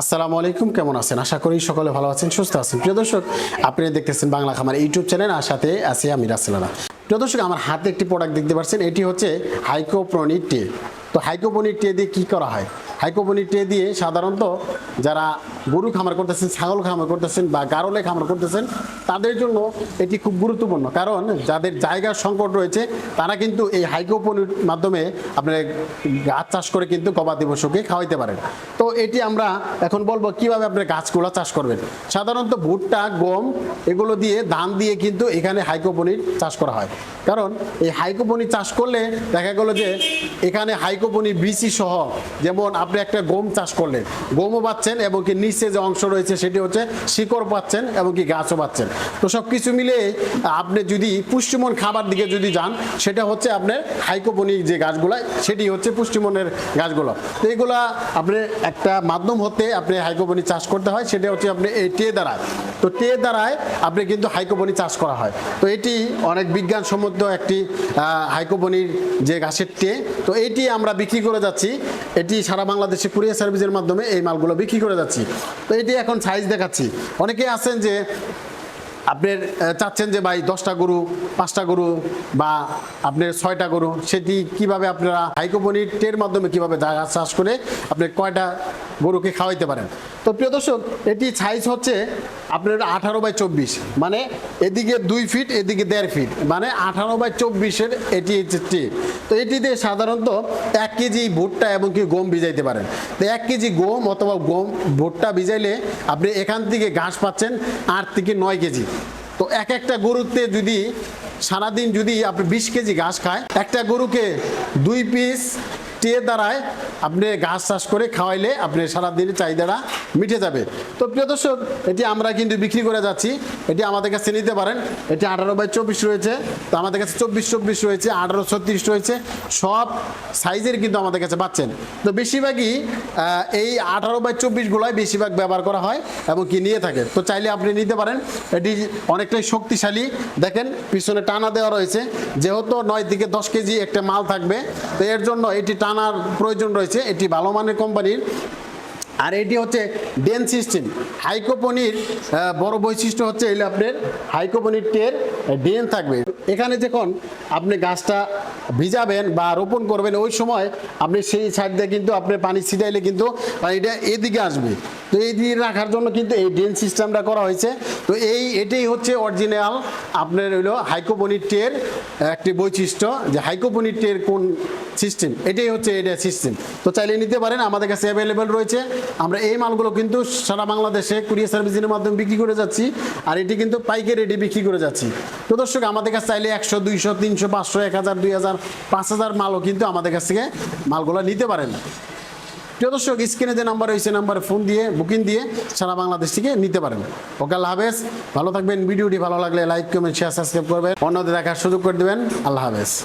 আসসালামু আলাইকুম, কেমন আছেন? আশা করি সকলে ভালো আছেন, সুস্থ আছেন। প্রিয় দর্শক, আপনি দেখতেছেন বাংলা খামার ইউটিউব চ্যানেল, আর সাথে আছি আমি রাসেলানা প্রিয় দর্শক, আমার হাতে একটি প্রোডাক্ট দেখতে পাচ্ছেন, এটি হচ্ছে হাইকোপ্রনি টে। তো হাইকোপনি টে দিয়ে কী করা হয়? হাইকোপনি টে দিয়ে সাধারণত যারা গরু খামার করতেছেন, ছাগল খামার করতেছেন বা গারলে খামার করতেছেন তাদের জন্য এটি খুব গুরুত্বপূর্ণ। কারণ যাদের জায়গার সংকট রয়েছে, তারা কিন্তু এই হাইকোপনির মাধ্যমে আপনার গাছ চাষ করে কিন্তু গবাদি পশুকে খাওয়াইতে পারেন তো এটি আমরা এখন বলব কীভাবে আপনি গাছগুলো চাষ করবেন। সাধারণত ভুট্টা, গম এগুলো দিয়ে ধান দিয়ে কিন্তু এখানে হাইকোপনির চাষ করা হয়। কারণ এই হাইকোপনি চাষ করলে দেখা গেলো যে এখানে হাইকোপনি বিচি সহ যেমন আপনি একটা গম চাষ করলেন, গমও পাচ্ছেন এবং কি নিচে যে অংশ রয়েছে সেটি হচ্ছে শিকড় পাচ্ছেন এবং কি গাছও পাচ্ছেন। তো সব কিছু মিলে আপনি যদি পুষ্টিমন খাবার দিকে যদি যান, সেটা হচ্ছে আপনার হাইকোপনি যে গাছগুলো, সেটি হচ্ছে পুষ্টিমনের গাছগুলো। তো এগুলা আপনি একটা মাধ্যম হতে আপনি হাইকোপনি চাষ করতে হয়, সেটা হচ্ছে আপনি এই টে দ্বারায়। তো টে দ্বারায় আপনি কিন্তু হাইকোপনি চাষ করা হয়। তো এটি অনেক বিজ্ঞানসম্মত একটি হাইকোপনির যে গাছের টে তো এটি আমরা বিক্রি করে যাচ্ছি। এটি সারা বাংলাদেশে কুরিয়ার সার্ভিসের মাধ্যমে এই মালগুলো বিক্রি করে যাচ্ছি। তো এটি এখন সাইজ দেখাচ্ছি। অনেকেই আছেন যে আপনার চাচ্ছেন যে ভাই দশটা গরু, পাঁচটা গরু বা আপনার ছয়টা গরু, সেটি কীভাবে আপনারা হাইকোপনির টের মাধ্যমে কীভাবে চাষ করে আপনি কয়টা গরুকে খাওয়াইতে পারেন? তো প্রিয় দর্শক, এটি সাইজ হচ্ছে আপনার আঠারো বাই চব্বিশ। মানে এদিকে দুই ফিট এদিকে দেড় ফিট মানে আঠারো বাই চব্বিশের এটি টি। তো এটিতে সাধারণত এক কেজি ভুট্টা এবং কি গম ভিজাইতে পারেন। তো এক কেজি গম অথবা গম ভুট্টা ভিজাইলে আপনি এখান থেকে ঘাস পাচ্ছেন আট থেকে নয় কেজি। তো এক একটা গরুতে যদি সারাদিন যদি আপনি বিশ কেজি ঘাস খায়, একটা গরুকে দুই পিস টিয়ে দ্বারায় আপনি ঘাস চাষ করে খাওয়াইলে আপনি সারাদিনের চাহিদাটা মিটে যাবে। তো প্রিয় দর্শক, এটি আমরা কিন্তু বিক্রি করে যাচ্ছি। এটি আমাদের কাছে নিতে পারেন। এটি আঠারো বাই চব্বিশ রয়েছে। তো আমাদের কাছে চব্বিশ চব্বিশ রয়েছে, আঠারো ছত্রিশ রয়েছে। সব সাইজের কিন্তু আমাদের কাছে পাচ্ছেন। তো বেশিরভাগই এই আঠারো বাই চব্বিশগুলোই বেশিরভাগ ব্যবহার করা হয় এবং কি নিয়ে থাকে। তো চাইলে আপনি নিতে পারেন। এটি অনেকটাই শক্তিশালী। দেখেন, পিছনে টানা দেওয়া রয়েছে। যেহেতু নয় থেকে দশ কেজি একটা মাল থাকবে, তো এর জন্য এটি টানার প্রয়োজন রয়েছে। এটি ভালো মানের কোম্পানির। আর এটি হচ্ছে ডেন সিস্টেম। হাইকোপনির বড় বৈশিষ্ট্য হচ্ছে এই আপনার হাইকোপনির টের, ডেন থাকবে। এখানে যখন আপনি গাছটা ভিজাবেন বা রোপণ করবেন, ওই সময় আপনি সেই সাইড দিয়ে কিন্তু আপনি পানি ছিটাইলে কিন্তু পানিটা এদিকে আসবে। তো এই দিয়ে রাখার জন্য কিন্তু এই ড্রেন সিস্টেমটা করা হয়েছে। তো এই, এটাই হচ্ছে অরিজিনাল আপনার হইল হাইকোপনির টের, একটি বৈশিষ্ট্য যে হাইকোপনির টের কোন সিস্টেম, এটাই হচ্ছে এটা সিস্টেম। তো চাইলে নিতে পারেন, আমাদের কাছে অ্যাভেলেবেল রয়েছে। আমরা এই মালগুলো কিন্তু সারা বাংলাদেশে কুরিয়ার সার্ভিসের মাধ্যমে বিক্রি করে যাচ্ছি, আর এটি কিন্তু পাইকারি রেডি বিক্রি করে যাচ্ছি। তো দর্শক, আমাদের কাছে চাইলে একশো, দুইশো, তিনশো, পাঁচশো, এক হাজার, দুই হাজার, পাঁচ হাজার মালও কিন্তু আমাদের কাছ থেকে মালগুলো নিতে পারেন। প্রিয় দর্শক, স্ক্রিনে যে নাম্বার হয়েছে নাম্বারে ফোন দিয়ে, বুকিং দিয়ে সারা বাংলাদেশ থেকে নিতে পারেন। ওকে, আল্লাহ হাফেজ। ভালো থাকবেন। ভিডিওটি ভালো লাগলে লাইক, কমেন্ট শেয়ার সাবস্ক্রাইব করবেন। অন্যদের দেখার সুযোগ করে দেবেন। আল্লাহ হাফেজ।